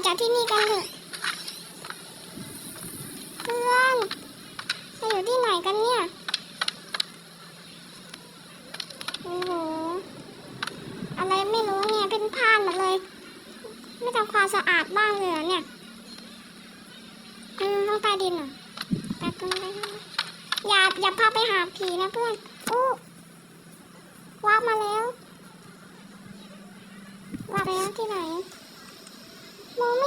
อกจากที่นี่กันเถอะเพื่อนเราอยู่ที่ไหนกันเนี่ยโอ้โหอะไรไม่รู้เนี่ยเป็นพานหมดเลย ไม่ทำความสะอาดบ้างเลยเหรอนี่ยอืมห้องใต้ดินเหรอไปกันไปอย่าอย่าพาไปหาผีนะเพื่อนอู้ว้ามาแล้วว้าไปแล้วที่ไหน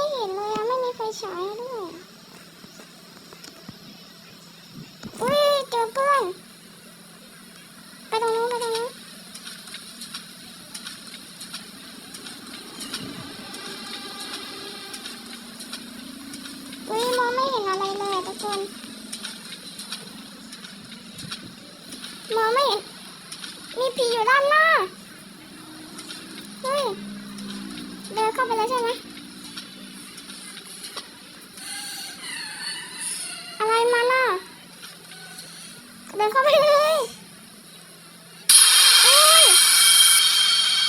ไม่เห็นเลยอะไม่มีไฟฉายด้วยอุ้ยเจอเพื่อน ไปตรงนู้นไปตรงนู้นอุ้ยมองไม่เห็นอะไรเลยอะทุกคนมองไม่เห็น มีผีอยู่ด้านหน้า เฮ้ย เดินเข้าไปแล้วใช่ไหม เดินเข้าไปเลย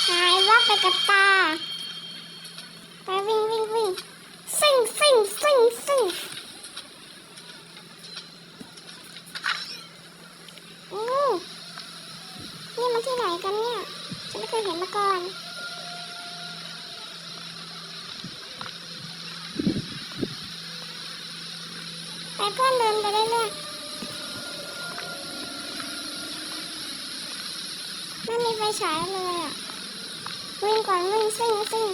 หายวับไปกับตา ไปวิ่งวิ่งวิ่งซิ่งซิ่งซิ่งซิ่งโอ้นี่มันที่ไหนกันเนี่ย ฉันไม่เคยเห็นมาก่อนไปเพื่อนเดินไปเรื่อยๆ ไม่มีไฟฉายเลยอะ วิ่งก่อนวิ่งซิ่งซิ่ง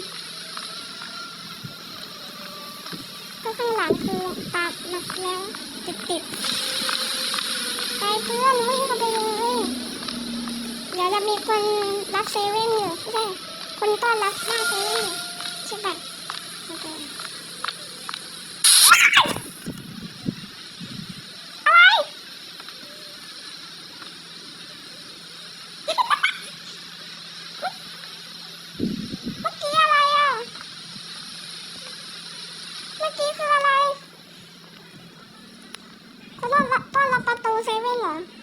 ก็ข้างหลังคือตากหนักแล้วติดติดๆไปเพื่อนวิ่งเข้าไปเลยเดี๋ยวจะมีคนรับเซเว่นอยู่ไม่ใช่คนต้อนรับหน้าเซเว่นใช่ปะโอเค อะไร เมื่อกี้อะไรอะ เมื่อกี้คืออะไรเขาต้อนรับต้อน รับป